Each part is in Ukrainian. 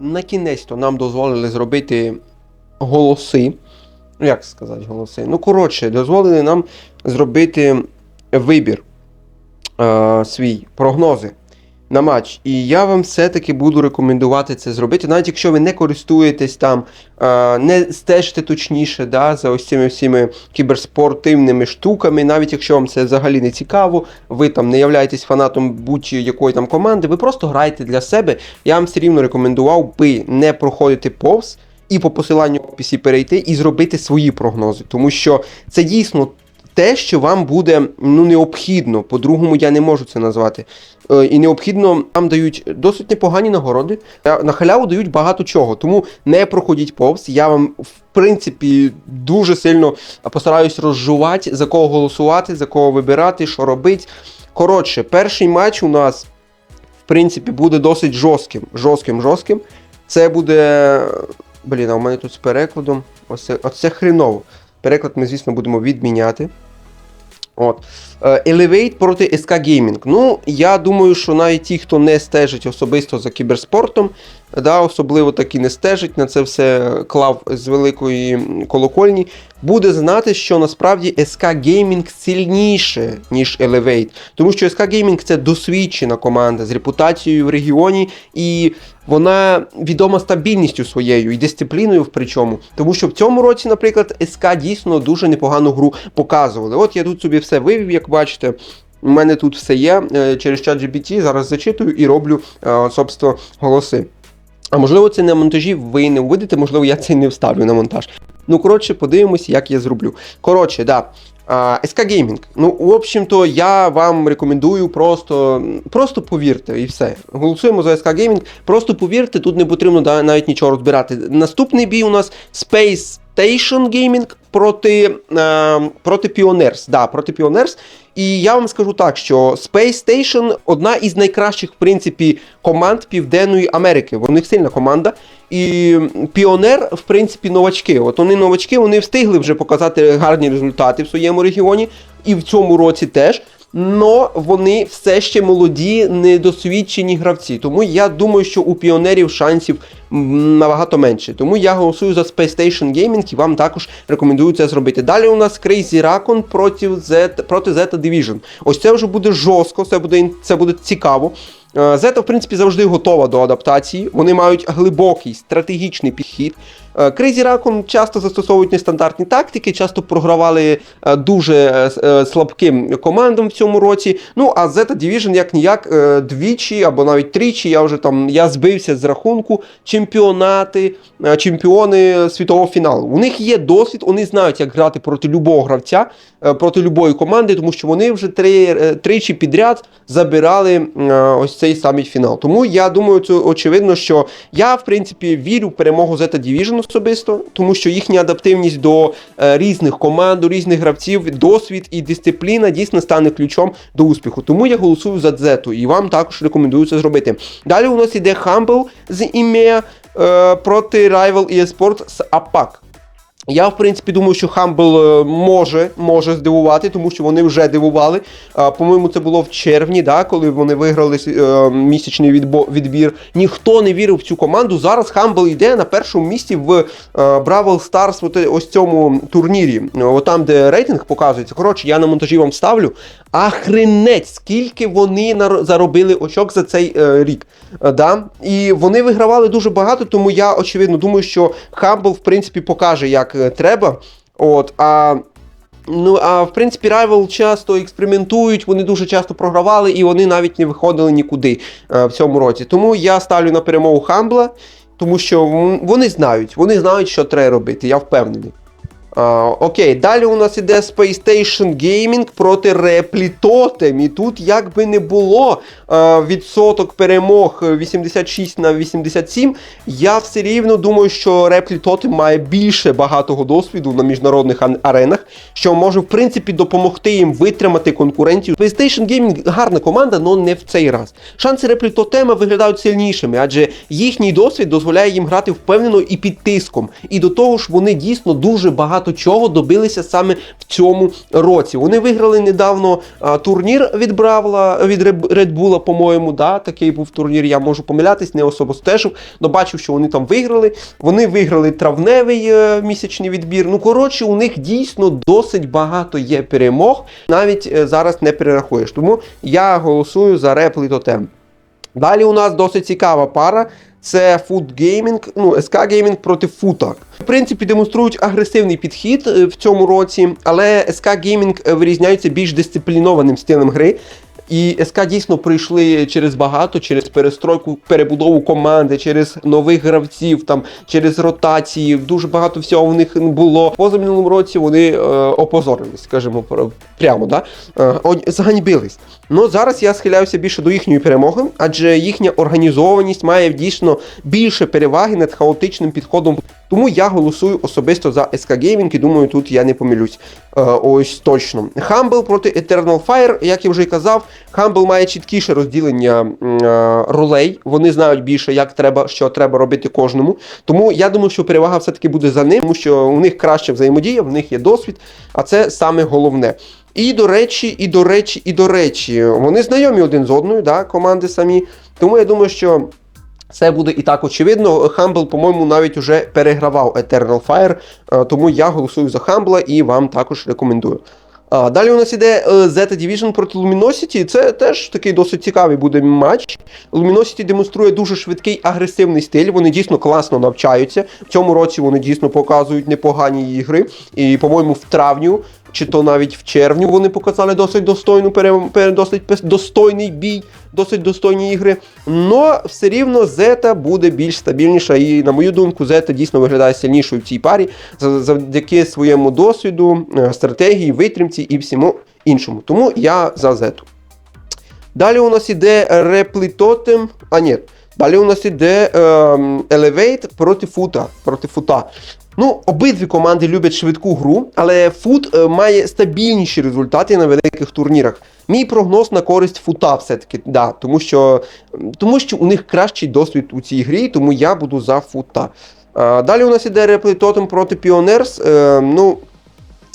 на кінець-то нам дозволили зробити голоси. Як сказати голоси? Ну, коротше, дозволили нам зробити вибір е, свій, прогнози на матч. І я вам все-таки буду рекомендувати це зробити, навіть якщо ви не користуєтесь там, не стежите точніше да, за ось цими всіми кіберспортивними штуками, навіть якщо вам це взагалі не цікаво, ви там не являєтесь фанатом будь-якої там команди, ви просто граєте для себе. Я вам все рівно рекомендував би не проходити повз. І по посиланню в описі перейти і зробити свої прогнози, тому що це дійсно те, що вам буде ну, необхідно. По-другому я не можу це назвати. Е, І необхідно нам дають досить непогані нагороди. Е, На халяву дають багато чого. Тому не проходіть повз. Я вам, в принципі, дуже сильно постараюсь розжувати, за кого голосувати, за кого вибирати, що робити. Коротше, перший матч у нас, в принципі, буде досить жорстким. Жорстким, жорстким. Це буде. Блін, а у мене тут з перекладом. Оце, оце хреново. Переклад ми, звісно, будемо відміняти. От. Е, Elevate проти SK Gaming. Ну, я думаю, що навіть ті, хто не стежить особисто за кіберспортом, да, особливо таки не стежить на це все клав з великої колокольні, буде знати, що насправді SK Gaming сильніше, ніж Elevate. Тому що SK Gaming це досвідчена команда з репутацією в регіоні, і вона відома стабільністю своєю і дисципліною причому. Тому що в цьому році, наприклад, СК дійсно дуже непогану гру показували. От я тут собі все вивів, як бачите. У мене тут все є е, через чат GPT, зараз зачитую і роблю, е, собственно, голоси. А можливо, це на монтажі ви не увидите, можливо, я це не вставлю на монтаж. Ну, коротше, подивимось, як я зроблю. Коротше, да. SK Gaming. Ну, в общем-то, я вам рекомендую просто, просто повірте і все. Голосуємо за SK Gaming. Просто повірте, тут не потрібно навіть нічого розбирати. Наступний бій у нас Space Station Gaming проти, е, проти Pioneers. Да, проти Pioneers. І я вам скажу так, що Space Station одна із найкращих, в принципі, команд Південної Америки. Вони сильна команда. І Піонер, в принципі, новачки. От вони новачки, вони встигли вже показати гарні результати в своєму регіоні, і в цьому році теж. Но вони все ще молоді, недосвідчені гравці. Тому я думаю, що у піонерів шансів набагато менше. Тому я голосую за Space Station Gaming і вам також рекомендую це зробити. Далі у нас Crazy Raccoon проти Z, проти Zeta Division. Ось це вже буде жорстко, це буде, це буде цікаво. Е, Зета, в принципі, завжди готова до адаптації. Вони мають глибокий стратегічний підхід. Crazy Raccoon часто застосовують нестандартні тактики, часто програвали е, дуже е, слабким командам в цьому році. Ну а Zeta Division як ніяк двічі або навіть тричі. Я вже там я збився з рахунку чемпіонати, чемпіони світового фіналу. У них є досвід, вони знають, як грати проти любого гравця, проти любої команди, тому що вони вже три, тричі підряд забирали ось цей самий фінал. Тому я думаю, це очевидно, що я в принципі вірю в перемогу Zeta Division особисто, тому що їхня адаптивність до е, різних команд, до різних гравців, досвід і дисципліна дійсно стане ключом до успіху. Тому я голосую за Зету і вам також рекомендую це зробити. Далі у нас іде Humble з ім'я е, проти Rival eSports з APAC. Я, в принципі, думаю, що Humble е, може, може здивувати, тому що вони вже дивували. По-моєму, це було в червні, да, коли вони виграли е, місячний відбір. Ніхто не вірив в цю команду. Зараз Хамбл йде на першому місці в е, Бравл Stars ось цьому турнірі. Отам, там, де рейтинг показується. Коротше, я на монтажі вам ставлю. Ахренеть, скільки вони заробили очок за цей е, рік. Е, да? І вони вигравали дуже багато, тому я очевидно думаю, що Humble, в принципі, покаже, як е, треба. От, а Ну, а в принципі, Rival часто експериментують, вони дуже часто програвали, і вони навіть не виходили нікуди е, в цьому році. Тому я ставлю на перемогу Хамбла, тому що вони знають, вони знають, що треба робити, я впевнений. А, окей, далі у нас іде Space Station Gaming проти Totem. І тут, як би не було е, відсоток перемог 86 на 87, я все рівно думаю, що Totem має більше багатого досвіду на міжнародних аренах, що може, в принципі, допомогти їм витримати конкуренцію. PlayStation Gaming гарна команда, але не в цей раз. Шанси Totem виглядають сильнішими, адже їхній досвід дозволяє їм грати впевнено і під тиском. І до того ж, вони дійсно дуже багато багато чого добилися саме в цьому році. Вони виграли недавно а, турнір від Бравла від Red Bull, по-моєму. Да, такий був турнір. Я можу помилятись, не особо стежив. Но бачив, що вони там виграли. Вони виграли травневий е, місячний відбір. Ну коротше, у них дійсно досить багато є перемог. Навіть е, зараз не перерахуєш. Тому я голосую за реплей тотем. Далі у нас досить цікава пара. Це Food Gaming, ну, SK Gaming проти Фута. В принципі, демонструють агресивний підхід е, в цьому році, але SK Gaming е, вирізняються більш дисциплінованим стилем гри. І СК дійсно прийшли через багато, через перестройку, перебудову команди, через нових гравців, там через ротації. Дуже багато всього в них було. Позаминулому році вони е, опозорились, скажімо пр- прямо, да? е, заганьбились. Ну зараз я схиляюся більше до їхньої перемоги, адже їхня організованість має дійсно більше переваги над хаотичним підходом. Тому я голосую особисто за SK Gaming і думаю, тут я не помилюсь. Е, ось точно. Humble проти Eternal Fire, як я вже казав, Humble має чіткіше розділення е, ролей. Вони знають більше, як треба, що треба робити кожному. Тому я думаю, що перевага все-таки буде за ним, тому що у них краще взаємодія, в них є досвід, а це саме головне. І до речі, і до речі, і до речі, вони знайомі один з одною, да, команди самі. Тому я думаю, що це буде і так очевидно. Humble, по-моєму, навіть уже перегравав Eternal Fire, е, тому я голосую за Humble і вам також рекомендую. А, Далі у нас іде е, Zeta Division проти Luminosity. Це теж такий досить цікавий буде матч. Luminosity демонструє дуже швидкий агресивний стиль. Вони дійсно класно навчаються. В цьому році вони дійсно показують непогані ігри. І, по-моєму, в травню. Чи то навіть в червні вони показали досить достойну досить достойний бій, досить достойні ігри. Но все рівно Зета буде більш стабільніша. І, на мою думку, Зета дійсно виглядає сильнішою в цій парі завдяки своєму досвіду, е, стратегії, витримці і всьому іншому. Тому я за Зету. Далі у нас іде реплітотем. А ні. Далі у нас іде ем, Elevate проти фута. Проти фута. Ну, обидві команди люблять швидку гру, але фут е, має стабільніші результати на великих турнірах. Мій прогноз на користь фута все-таки, да, тому що, тому що у них кращий досвід у цій грі, тому я буду за фута. А, далі у нас іде реплей тотем проти Піонерс. Е, ну,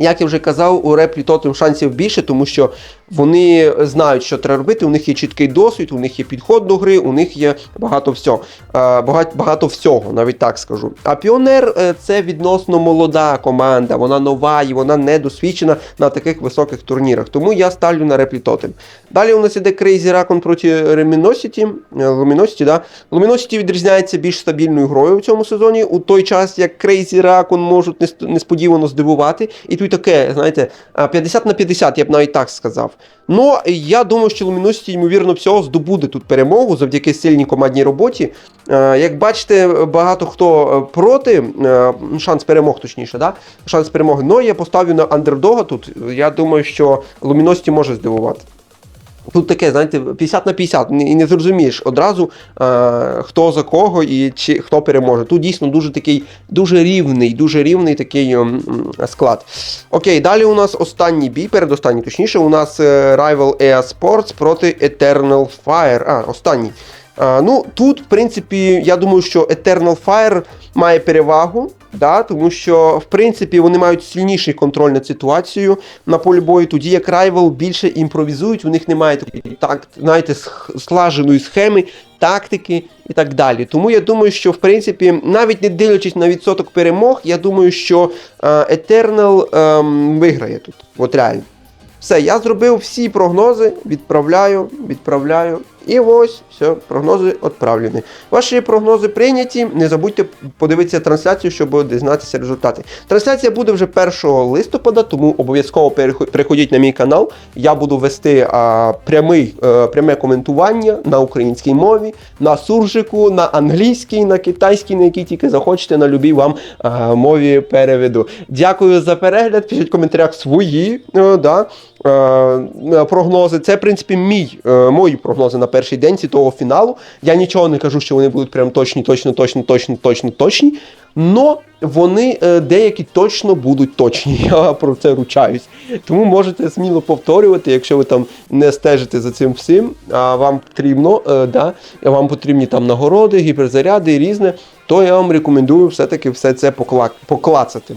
як я вже казав, у реплі тотем шансів більше, тому що вони знають, що треба робити. У них є чіткий досвід, у них є підход до гри, у них є багато всього. Е, Багато, багато всього, навіть так скажу. А Піонер е, це відносно молода команда, вона нова і вона не досвідчена на таких високих турнірах. Тому я ставлю на реплі тотем. Далі у нас іде Crazy Raccoon проти Luminosity. Е, Luminosity, да? Luminosity відрізняється більш стабільною грою в цьому сезоні, у той час, як Crazy Raccoon можуть несподівано здивувати. І тут таке, знаєте, 50 на 50, я б навіть так сказав. Ну, я думаю, що Луміності, ймовірно, всього здобуде тут перемогу завдяки сильній командній роботі. Як бачите, багато хто е, проти, е, шанс перемог, точніше, да? шанс перемоги. Ну, я поставлю на андердога тут. Я думаю, що Луміності може здивувати. Тут таке, знаєте, 50 на 50, і не зрозумієш одразу, е, хто за кого і чи хто переможе. Тут дійсно дуже такий, дуже рівний, дуже рівний такий м, м, склад. Окей, далі у нас останній бій, передостанній, точніше, у нас е, Rival EA Sports проти Eternal Fire. А, останній. А, ну, тут, в принципі, я думаю, що Eternal Fire має перевагу, да, тому що, в принципі, вони мають сильніший контроль над ситуацією на полі бою, тоді як Rival більше імпровізують, у них немає такої, так, знаєте, слаженої схеми, тактики і так далі. Тому я думаю, що, в принципі, навіть не дивлячись на відсоток перемог, я думаю, що е, Eternal ем, виграє тут. От реально. Все, я зробив всі прогнози, відправляю, відправляю. І ось, все, прогнози відправлені. Ваші прогнози прийняті. Не забудьте подивитися трансляцію, щоб дізнатися результати. Трансляція буде вже 1 листопада, тому обов'язково переходіть на мій канал. Я буду вести а, прямий, е, пряме коментування на українській мові, на суржику, на англійській, на китайській, на якій тільки захочете, на любій вам а, мові переведу. Дякую за перегляд. Пишіть в коментарях свої е, да, е, прогнози. Це, в принципі, мій, е, мої прогнози на перший день цього фіналу. Я нічого не кажу, що вони будуть прям точні, точно, точно, точно, точно, точні. Но вони е, деякі точно будуть точні. Я про це ручаюсь. Тому можете сміло повторювати, якщо ви там не стежите за цим всім, а вам потрібно, е, да, вам потрібні там нагороди, гіперзаряди і різне, то я вам рекомендую все-таки все це покла- поклацати.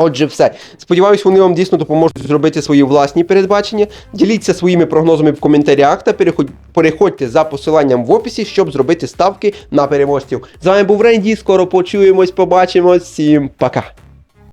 Отже, все. Сподіваюсь, вони вам дійсно допоможуть зробити свої власні передбачення. Діліться своїми прогнозами в коментарях та переход- переходьте за посиланням в описі, щоб зробити ставки на переможців. З вами був Ренді. Скоро почуємось, побачимось. Всім пока.